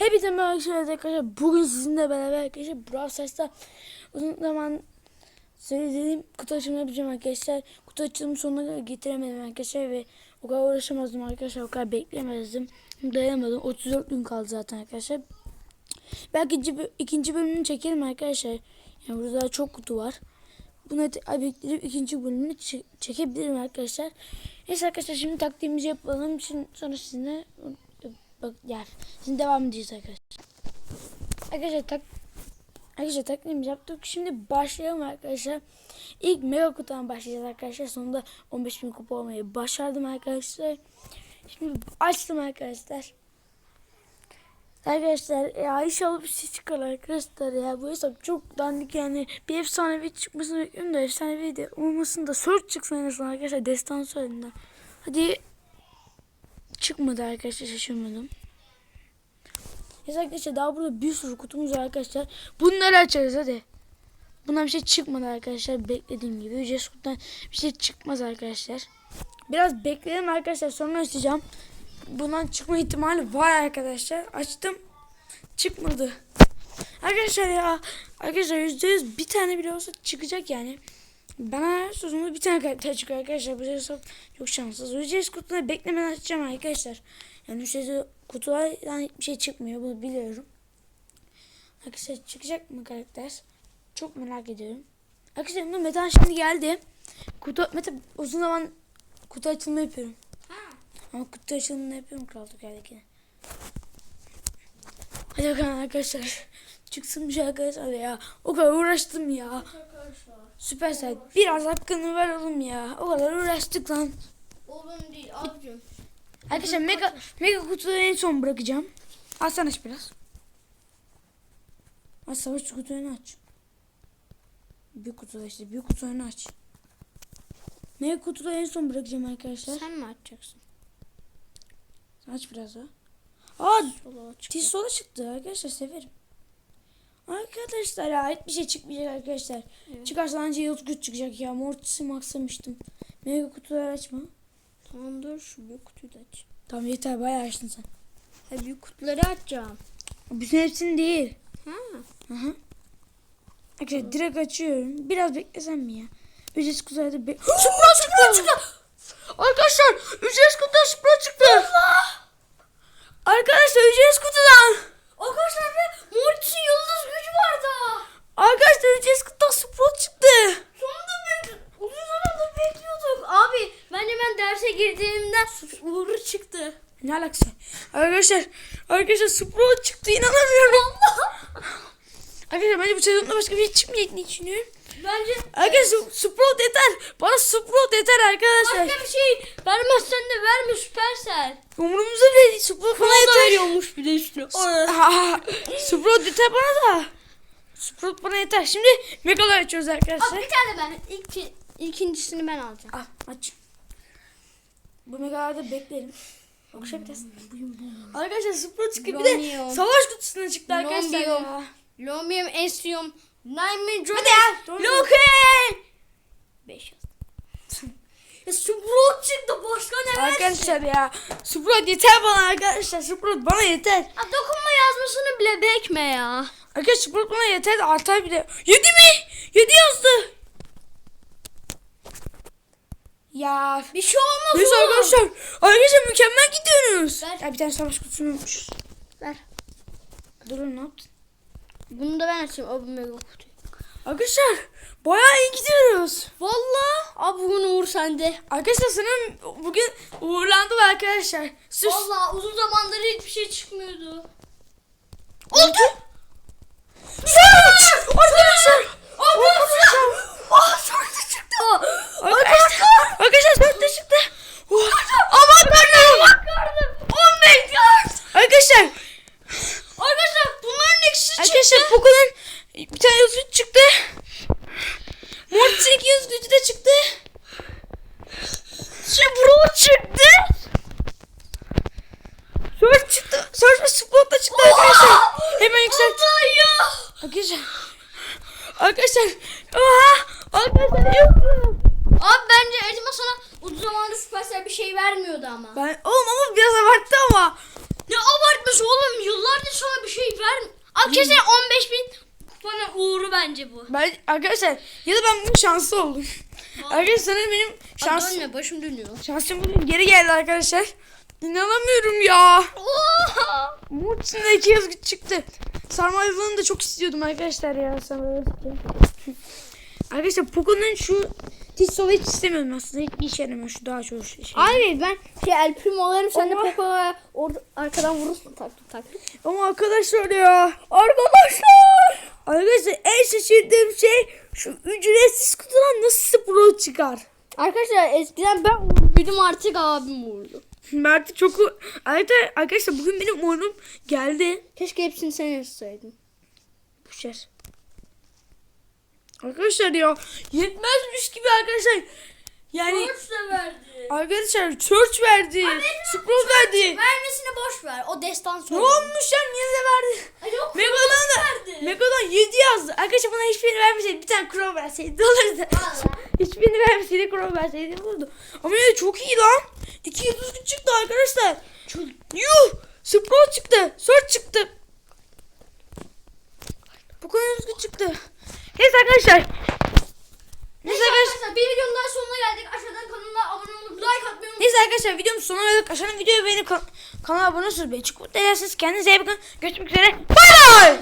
Hepinize merhaba arkadaşlar. Bugün sizinle beraber arkadaşlar Brawl Stars'ta uzun zaman söylediğim kutu açılımı yapacağım arkadaşlar. Kutu açılımı sonuna kadar getiremedim arkadaşlar ve o kadar uğraşamazdım arkadaşlar. O kadar bekleyemezdim. Dayanamadım. 34 gün kaldı zaten arkadaşlar. Belki ikinci, bölümünü çekerim arkadaşlar. Yani burada çok kutu var. Bunu bekleyip ikinci bölümünü çe- çekebilirim arkadaşlar. Neyse arkadaşlar şimdi taktiğimizi yapalım. Şimdi sonra sizinle bak yer. Şimdi devam edeceğiz arkadaşlar. Arkadaşlar tak Arkadaşlar taktiğimizi yaptık. Şimdi başlayalım arkadaşlar. İlk mega kutudan başlayacağız arkadaşlar. Sonunda 15.000 kupa olmayı başardım arkadaşlar. Şimdi açtım arkadaşlar. Arkadaşlar ya inşallah bir şey çıkar arkadaşlar ya. Bu hesap çok dandik yani. Bir efsanevi çıkmasını bekliyorum da efsanevi de olmasın da search çıksın en azından arkadaşlar. Destan söylediğinden. Hadi çıkmadı arkadaşlar şaşırmadım. Neyse arkadaşlar daha burada bir sürü kutumuz var arkadaşlar. Bunları açarız hadi. Bundan bir şey çıkmadı arkadaşlar. Beklediğim gibi. Ücretsiz kutudan bir şey çıkmaz arkadaşlar. Biraz bekleyelim arkadaşlar. Sonra açacağım. Bundan çıkma ihtimali var arkadaşlar. Açtım. Çıkmadı. Arkadaşlar ya. Arkadaşlar %100 bir tane bile olsa çıkacak yani. Bana sözümde bir tane karakter çıkıyor arkadaşlar. Bu hesap çok şanssız. Ücretsiz kutuları beklemeden açacağım arkadaşlar. Yani ücretsiz kutulardan hiçbir şey çıkmıyor. Bunu biliyorum. Arkadaşlar çıkacak mı karakter? Çok merak ediyorum. Arkadaşlar bunun Metan şimdi geldi. Kutu Meta uzun zaman kutu açılımı yapıyorum. Ama kutu açılımını yapıyorum Kral Türkiye'dekine. Hadi bakalım arkadaşlar. Çıksın şey arkadaşlar ya. O kadar uğraştım ya. Süpersel biraz hakkını ver oğlum ya. O kadar uğraştık lan. Oğlum değil abicim. Arkadaşlar mega mega kutuyu en son bırakacağım. Sen aç biraz. Aç savaş kutuyu aç. Büyük kutuda işte büyük kutuyu aç. Mega kutuyu en son bırakacağım arkadaşlar. Sen mi açacaksın? Aç biraz daha. Aa Sola çık. Tiz sola çıktı arkadaşlar severim. Arkadaşlar ya hiçbir şey çıkmayacak arkadaşlar. Evet. Çıkarsa anca yıldız güç çıkacak ya. Mortis'i maksamıştım. Mega kutuları açma. Tamam dur şu büyük kutuyu da aç. Tamam yeter bayağı açtın sen. Ha büyük kutuları açacağım. Bütün hepsini değil. Ha. Hı hı. Arkadaşlar direkt açıyorum. Biraz beklesem mi ya? Ücretsiz kutularda be... Supra Supra çıktı! Arkadaşlar ücretsiz kutudan Supra çıktı. Arkadaşlar ücretsiz kutudan. Arkadaşlar be Mortis'in yıldız gücü vardı. Arkadaşlar kutudan Supra çıktı. Sonunda ben uzun zamandır bekliyorduk. Abi ben derse girdiğimden Uğur çıktı. Ne alakası? Arkadaşlar, arkadaşlar Supra çıktı inanamıyorum. Arkadaşlar bence bu sezonda başka bir şey çıkmayacak diye düşünüyorum. Bence Arkadaşlar Sprout yeter. Bana Sprout yeter arkadaşlar. başka bir şey vermezsen de verme Süpersel. Umurumuzda bile değil. Sprout bana Bana da yeter. veriyormuş bir de üstüne. Sprout yeter bana da. Sprout bana yeter. Şimdi Megalar açıyoruz Abi arkadaşlar. bir tane ben ilk ikincisini ben alacağım. Al aç. Bu Megalarda beklerim. Okşa biraz. Arkadaşlar Sprout çıktı. Bir de Romeo. savaş kutusuna çıktı arkadaşlar Romeo. ya. Lomium, Esium, Naime, Hadi ya. Loki. 5 Ya Sprout çıktı başka ne versin? Arkadaşlar ya. Sprout yeter bana arkadaşlar. Sprout bana yeter. Ya dokunma yazmasını bile bekme ya. Arkadaşlar Sprout bana yeter artar bile. Yedi mi? Yedi yazdı. Ya. Bir şey olmaz Neyse arkadaşlar. Arkadaşlar mükemmel gidiyorsunuz. Ver. Ya bir tane savaş kutusunu unutmuşuz. Ver. Durun ne yaptın? Bunu da ben açayım. Bu mega kutuyu. Arkadaşlar bayağı iyi gidiyoruz. Valla. Abi bugün Uğur sende. Arkadaşlar sanırım bugün uğurlandım arkadaşlar. Sus. Valla uzun zamandır hiçbir şey çıkmıyordu. Oldu. Search! Arkadaşlar. Arkadaşlar. Aa sonra çıktı. Arkadaşlar. Arkadaşlar search de çıktı. Oh. Aman tanrım. Bakardım. 15 yard. Arkadaşlar. Arkadaşlar bunların ikisi Arkadaşlar bugün bir tane yazı çıktı. Mortis 200 gücü de çıktı. Sprout çıktı. Search çıktı. Search ve Sprout da çıktı arkadaşlar. Hemen yükselt. Arkadaşlar. Arkadaşlar. Oha. Arkadaşlar yapıyorum. Abi bence Ecma sana uzun zamandır Supercell bir şey vermiyordu ama. Ben oğlum ama biraz abarttı ama. Ne abartmış oğlum yıllardır sana şey ver. Kesin 15 bin kupana uğru bence bu. Ben arkadaşlar ya da ben bugün şanslı oldum. arkadaşlar sanırım benim Şans. şans Dönme başım dönüyor. şansım bugün geri geldi arkadaşlar. İnanamıyorum ya. Oha. İçinde iki yazgı çıktı. Sarmaylığını da çok istiyordum arkadaşlar ya. Sarmaylığını. Arkadaşlar Poco'nun şu Tissot'u hiç istemiyorum aslında. Hiçbir işe yaramıyor şu daha çok şey. Abi ben şey El Primo alırım sen de Poco'ya arkadan vurursun taktık taktık. Ama arkadaşlar ya. Arkadaşlar. Arkadaşlar en şaşırdığım şey şu ücretsiz kutudan nasıl pro çıkar? Arkadaşlar eskiden ben uğurluydum artık abim uğurlu. Mert çok... Arkadaşlar, arkadaşlar bugün benim oyunum geldi. Keşke hepsini sen yazsaydın. Düşer. Arkadaşlar ya yetmezmiş gibi arkadaşlar. Yani verdi. arkadaşlar church verdi. Scroll verdi. Vermesine boş ver. O destan Ne sonra. olmuş ya niye de verdi? Ay yok. Megalon da Megalon 7 yazdı. Arkadaşlar bana hiçbirini vermeseydi bir tane crow verseydi olurdu. hiçbirini vermeseydi crow verseydi olurdu. Ama yine çok iyi lan. 2 yıldız güç çıktı arkadaşlar. Yuh! Sprout çıktı. Search çıktı. Bu kadar güç çıktı. Neyse arkadaşlar. Neyse arkadaşlar. bir videonun daha sonuna geldik. Aşağıdan kanala abone olup like atmayı unutmayın. Neyse arkadaşlar videomuz sonuna geldik. Aşağıdan videoyu beğenip kan- kanala abone olursanız beni çok mutlu edersiniz. Kendinize iyi bakın. Görüşmek üzere. Bay bay.